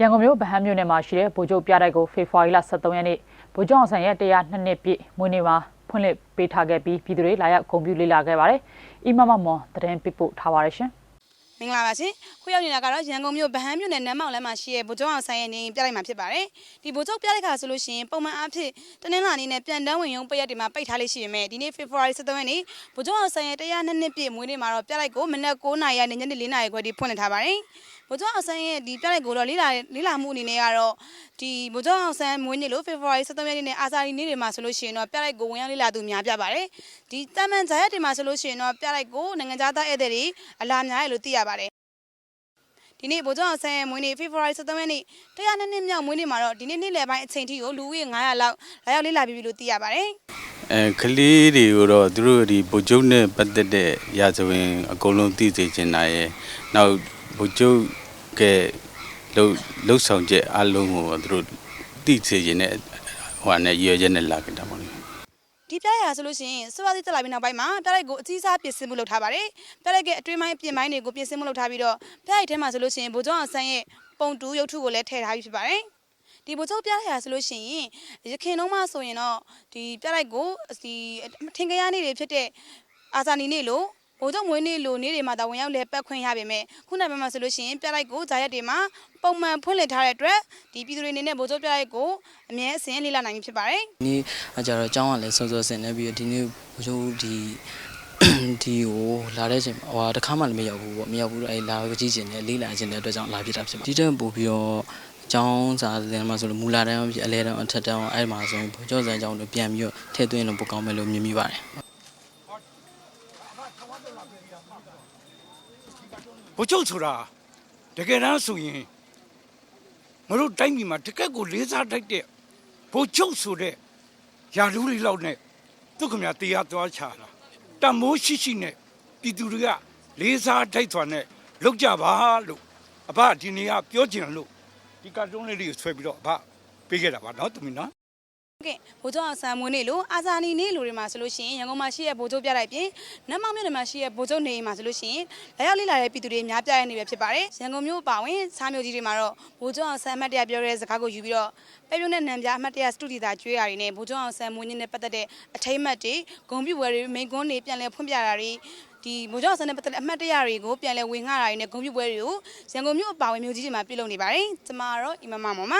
ရန်ကုန်မြို့ဗဟန်းမြို့နယ်မှာရှိတဲ့ဗိုလ်ချုပ်ပြတိုက်ကိုဖေဖော်ဝါရီလ23ရက်နေ့ဗိုလ်ချုပ်အောင်ဆန်းရဲ့တရားနှစ်နှစ်ပြည့်မွေးနေ့မှာဖွင့်လှစ်ပေးထားခဲ့ပြီးပြည်သူတွေလာရောက်ဂုဏ်ပြုလေ့လာခဲ့ပါတယ်။အီမမမွန်သတင်းပေးပို့ထားပါတယ်ရှင်။မင်္ဂလာပါရှင်။ခုရောက်နေတာကတော့ရန်ကုန်မြို့ဗဟန်းမြို့နယ်နမ်းမောင်လမ်းမှာရှိတဲ့ဗိုလ်ချုပ်အောင်ဆိုင်ရဲ့နေအိမ်ပြလိုက်မှာဖြစ်ပါတယ်။ဒီဗိုလ်ချုပ်ပြလိုက်ခါဆိုလို့ရှိရင်ပုံမှန်အားဖြင့်တနင်္လာနေ့နဲ့ပြန်တန်းဝင်ရုံပိတ်ရက်တွေမှာပိတ်ထားလေးရှိရမယ်။ဒီနေ့ဖေဖော်ဝါရီ23ရက်နေ့ဗိုလ်ချုပ်အောင်ဆိုင်ရဲ့တရားနှစ်နှစ်ပြည့်မွေးနေ့မှာတော့ပြလိုက်ကိုမနက်9:00နာရီနဲ့ညနေ4:00နာရီခွဲထိဖွင့်လှစ်ထားပါတယ်။ ဗိုလ်ချုပ်အောင်ဆန်းရဲ့ဒီပြလိုက်ကိုတော့လေးလာလေးလာမှုအနေနဲ့ကတော့ဒီဗိုလ်ချုပ်အောင်ဆန်းမွေးနေ့လို့ဖေဖော်ဝါရီ23ရက်နေ့နဲ့အာဇာနည်နေ့တွေမှာဆိုလို့ရှိရင်တော့ပြလိုက်ကိုဝင်ရောက်လေးလာသူများပြပါတယ်။ဒီတမန်ဇာရက်တွေမှာဆိုလို့ရှိရင်တော့ပြလိုက်ကိုနိုင်ငံသားသားဧည့်သည်တွေအလားများရလို့သိရပါတယ်။ဒီနေ့ဗိုလ်ချုပ်အောင်ဆန်းရဲ့မွေးနေ့ဖေဖော်ဝါရီ23ရက်နေ့တရားနှစ်နှစ်မြောက်မွေးနေ့မှာတော့ဒီနေ့နေ့လယ်ပိုင်းအချိန်ထိကိုလူဦးရေ900လောက်လာရောက်လေးလာပြီလို့သိရပါတယ်။အဲကလေးတွေကိုတော့သူတို့ဒီဗိုလ်ချုပ်နဲ့ပတ်သက်တဲ့ရာဇဝင်အကုန်လုံးသိစေချင်တာရယ်နောက် ဗိုလ်ချုပ်ကလှုပ်လှုပ်ဆောင်ချက်အလုံးကိုသူတို့သိစေချင်တဲ့ဟိုဟာနဲ့ရည်ရွယ်ချက်နဲ့လာကြတာပေါ့လေဒီပြလိုက်ရဆိုလို့ရှိရင်စောစောတိတက်လာပြီးနောက်ပိုင်းမှာပြလိုက်ကိုအကြီးစားပြင်ဆင်မှုလုပ်ထားပါတယ်။ပြလိုက်ကအတွင်းပိုင်းပြင်ပိုင်းတွေကိုပြင်ဆင်မှုလုပ်ထားပြီးတော့ပြလိုက်ထဲမှာဆိုလို့ရှိရင်ဗိုလ်ချုပ်အောင်ဆန်းရဲ့ပုံတူရုပ်ထုကိုလည်းထည့်ထားပြီးဖြစ်ပါတယ်။ဒီဗိုလ်ချုပ်ပြလိုက်ရဆိုလို့ရှိရင်ရခင်တုန်းမှဆိုရင်တော့ဒီပြလိုက်ကိုဒီထင်ကြရနေ့တွေဖြစ်တဲ့အာဇာနည်နေ့လို့ ဘိုးချုပ်မွေးနေ့လိုနေ့တွေမှာတာဝန်ရောက်လဲပတ်ခွင့်ရပေမဲ့ခုနကမှဆိုလို့ရှိရင်ပြလိုက်ကိုဇာရက်တွေမှာပုံမှန်ဖွင့်လှစ်ထားတဲ့အတွက်ဒီပြည်သူတွေအနေနဲ့ဘိုးချုပ်ပြလိုက်ကိုအမြဲအစဉ်လေ့လာနိုင်ပြီဖြစ်ပါတယ်။ဒီနေ့အကြတော့အကြောင်းကလည်းစောစောဆင်နေပြီးတော့ဒီနေ့ဘိုးချုပ်ဒီဒီကိုလာတဲ့အချိန်ဟိုတခါမှလည်းမရောက်ဘူးပေါ့မရောက်ဘူးတော့အဲလာကြည့်ခြင်းနဲ့လေးလာခြင်းတဲ့အတွက်ကြောင့်လာဖြစ်တာဖြစ်မှာဒီတက်ပို့ပြီးတော့ကျောင်းစာလမ်းမှာဆိုလို့မူလာတန်းအလဲတန်းအထက်တန်းအဲ့မှာဆိုရင်ဘောကျော်စံကျောင်းတို့ပြန်ပြီးတော့ထည့်သွင်းလို့ပိုကောင်းမယ်လို့မြင်မိပါတယ် ဘုချုပ်ဆိုတာတကယ်တမ်းဆိုရင်မတို့တိုင်းပြည်မှာတကက်ကိုလေးစားထိုက်တဲ့ဘုချုပ်ဆိုတဲ့ယာလူလေးလောက်နဲ့သူခမရတရားသွားချတာတမိုးရှိရှိနဲ့ပြည်သူတွေကလေးစားထိုက်စွာနဲ့လောက်ကြပါလို့အဘဒီနေ့ကပြောချင်လို့ဒီကာတွန်းလေးတွေကိုဆွဲပြီးတော့အဘပေးခဲ့တာပါနော်သူမီနော်ကဲဗိုလ် ချုပ်အောင်ဆန်းမွေးနေ့လို့အာဇာနည်နေ့လိုတွေမှာဆိုလို့ရှိရင်ရန်ကုန်မှာရှိတဲ့ဗိုလ်ချုပ်ပြလိုက်ပြင်နတ်မောင်မြို့နယ်မှာရှိတဲ့ဗိုလ်ချုပ်နေအိမ်မှာဆိုလို့ရှိရင်လာရောက်လေးလာတဲ့ပြည်သူတွေများပြားရနေပဲဖြစ်ပါတယ်ရန်ကုန်မြို့ပါဝင်စားမြို့ကြီးတွေမှာတော့ဗိုလ်ချုပ်အောင်ဆန်းအမှတ်တရပြောတဲ့စကားကိုယူပြီးတော့ပဲပြုံးတဲ့နံပြအမှတ်တရစတူဒီတာကျွေးရတွေနဲ့ဗိုလ်ချုပ်အောင်ဆန်းမွေးနေ့နဲ့ပတ်သက်တဲ့အထိမ်းအမှတ်တွေဂုံပြူဝဲတွေမိန်ကွန်းတွေပြန်လည်ဖွင့်ပြတာတွေဒီဗိုလ်ချုပ်အောင်ဆန်းနဲ့ပတ်သက်တဲ့အမှတ်တရတွေကိုပြန်လည်ဝင်ငှတာတွေနဲ့ဂုံပြူပွဲတွေကိုရန်ကုန်မြို့အပါဝင်မြို့ကြီးတွေမှာပြုလုပ်နေပါတယ်ကျမကတော့အီမမမော်မ